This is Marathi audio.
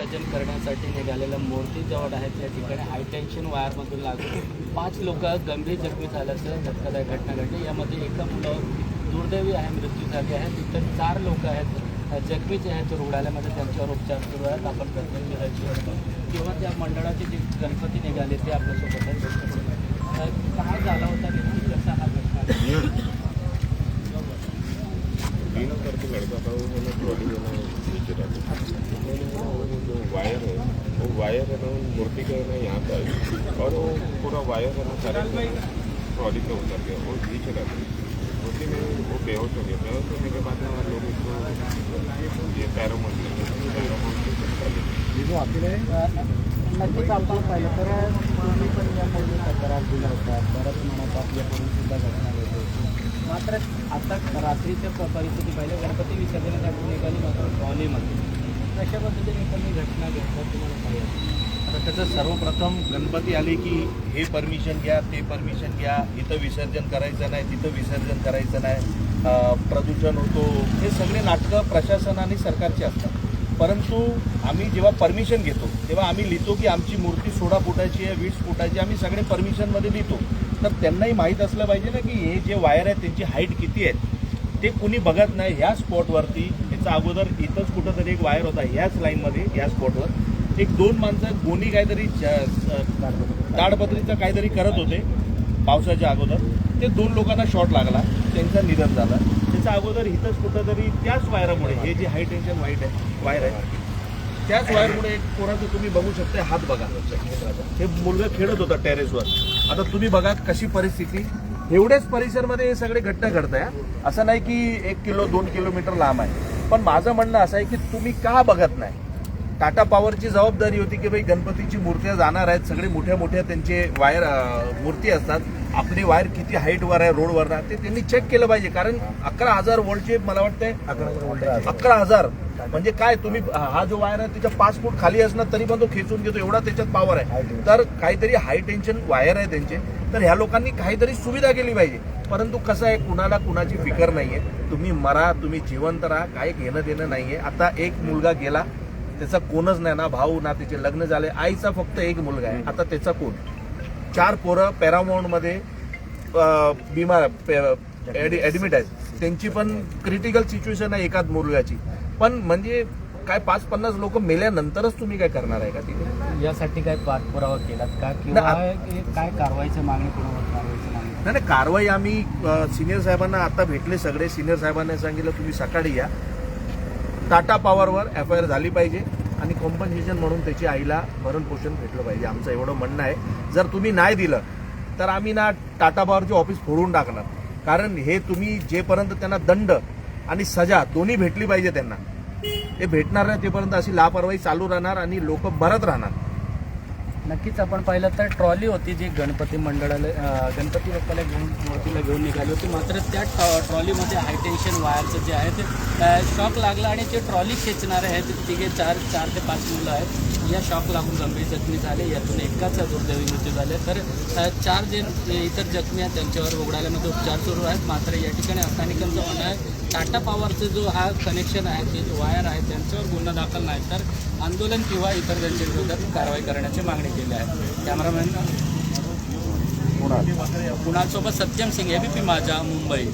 विसर्जन करण्यासाठी निघालेल्या मूर्ती जवळ आहेत त्या ठिकाणी हायटेन्शन वायरमधून लागून पाच लोक गंभीर जखमी झाल्याचं धक्कादायक घटना घडली. यामध्ये एका मुलावर दुर्दैवी आहे मृत्यू झाली आहे. तिथं चार लोक आहेत जखमीचे आहेत रुग्णालयामध्ये त्यांच्यावर उपचार सुरू आहेत. आपण प्रथम मिळायची असतो किंवा त्या मंडळाचे जे गणपती निघाले ते आपल्यासोबत आहेत काय झाला होता नेमकी कसा हा घटना तीन नंबर लड़का ट्रॉली में ना वायर है ना मूर्ति का ना यहाँ पे आई और वो पूरा वायर है ना, सारे ट्रॉली पे उतर गया और नीचे रख मूर्ति में वो बेहोश हो गया। बेहोश होने के बाद ना लोग उसको, ये पैरों में नक्कीच आपण पाहिलं तर तुम्ही पण यापूर्वी तक्रार दिला होता बऱ्याच मनात आपल्याकडून सुद्धा घटना घडली मात्र आता रात्रीच्या परिस्थिती पाहिलं गणपती विसर्जनासाठी निघाली मात्र ट्रॉलीमध्ये कशा पद्धतीने एखादी घटना घडतात तुम्हाला पाहिजे आता त्याचं सर्वप्रथम गणपती आले की हे परमिशन घ्या ते परमिशन घ्या इथं विसर्जन करायचं नाही तिथं विसर्जन करायचं नाही प्रदूषण होतो. हे सगळे नाटकं प्रशासन आणि सरकारचे असतात. परंतु आम्ही जेव्हा परमिशन घेतो तेव्हा आम्ही लिहितो की आमची मूर्ती सोळा फुटाची आहे वीस फुटाची आम्ही सगळे परमिशनमध्ये लिहितो. तर त्यांनाही माहीत असलं पाहिजे ना की हे जे वायर आहेत त्यांची हाईट किती आहे ते कुणी बघत नाही. ह्या स्पॉटवरती याचा अगोदर इथंच कुठंतरी एक वायर होता याच लाईनमध्ये या स्पॉटवर एक दोन माणसं गोणी काहीतरी च- ताडपत्रीचं काहीतरी करत होते पावसाच्या अगोदर. ते दोन लोकांना शॉट लागला त्यांचा निधन झाला. त्याच्या अगोदर इथंच कुठंतरी त्याच वायरामुळे हे जे हाय टेन्शन वाईट आहे वायर आहे त्याच वायरमुळे एक कोणाचं तुम्ही बघू शकता हात बघा. हे मुलगा खेळत होता टेरेसवर आता तुम्ही बघा कशी परिस्थिती. एवढ्याच परिसरमध्ये हे सगळे घटना घडत आहे असं नाही की एक किलो दोन किलोमीटर लांब आहे. पण माझं म्हणणं असं आहे की तुम्ही का बघत नाही? टाटा पॉवरची जबाबदारी होती की भाई गणपतीची मूर्त्या जाणार आहेत. सगळे मोठ्या मोठ्या त्यांचे वायर मूर्ती असतात. आपली वायर किती हाईटवर आहे रोडवर ना ते त्यांनी चेक केलं पाहिजे. कारण अकरा हजार वोल्टचे मला वाटतंय अकरा हजार म्हणजे काय तुम्ही हा जो वायर आहे त्याच्या पाच फूट खाली असणार तरी पण तो खेचून घेतो. एवढा त्याच्यात पॉवर आहे. तर काहीतरी हाय टेन्शन वायर आहे त्यांचे. तर ह्या लोकांनी काहीतरी सुविधा केली पाहिजे. परंतु कसं आहे कुणाला कुणाची फिकर नाहीये. तुम्ही मरा तुम्ही जिवंत राहा. काही घेणं देणं नाहीये. आता एक मुलगा गेला त्याचा कोणच नाही ना भाऊ ना त्याचे लग्न झाले. आईचा फक्त एक मुलगा आहे. आता त्याचा कोण? चार पोरं पॅरामाऊंटमध्ये अं, बिमार ऍडमिट आहेत. त्यांची पण क्रिटिकल सिच्युएशन आहे एकाच मुलगाची पण म्हणजे काय पाच पन्नास लोक मेल्यानंतरच तुम्ही काय करणार आहे का तिथे? यासाठी काय पाठपुरावा केलात का? किंवा काय कारवाईची मागणी कोणावर कारवाईची मागणी? नाही नाही कारवाई आम्ही सिनियर साहेबांना आता भेटले सगळे. सिनियर साहेबांनी सांगितलं तुम्ही सकाळी या. टाटा पॉवरवर एफ आय आर झाली पाहिजे आणि कॉम्पन्सेशन म्हणून त्याची आईला भरण पोषण भेटलं पाहिजे. आमचं एवढं म्हणणं आहे. जर तुम्ही नाही दिलं तर आम्ही ना टाटा पॉवरचे ऑफिस फोडून टाकणार. कारण हे तुम्ही जेपर्यंत त्यांना दंड आणि सजा दोन्ही भेटली पाहिजे त्यांना. ते भेटणार नाही तेपर्यंत अशी लापरवाही चालू राहणार आणि लोक भरत राहणार. नक्कीच आपण पाहिलं तर ट्रॉली होती जी गणपती मंडळाला गणपती बाप्पाला घेऊन मूर्तीला घेऊन निघाली होती. मात्र त्या ट्रॉ- ट्रॉलीमध्ये हायटेन्शन वायरचं जे आहे ते शॉक लागला आणि जे ट्रॉली खेचणारे आहेत तिघे चार चार ते पाच मुलं आहेत या शॉक लागून गंभीर जखमी झाले. यातून एकाच दुर्दैवी मृत्यू झाले. तर चार जे इतर जखमी आहेत त्यांच्यावर रुग्णालयामध्ये उपचार सुरू आहेत. मात्र या ठिकाणी स्थानिकांचं म्हणणं आहे टाटा पॉवरचं जो हा कनेक्शन आहे ते जो वायर आहे त्यांच्यावर गुन्हा दाखल नाही. तर आंदोलन किंवा इतर त्यांच्या विरोधात कारवाई करण्याची मागणी केली. आहे कॅमेरामॅन कुणालसोबत सत्यम सिंग हे बी पी माझा मुंबई.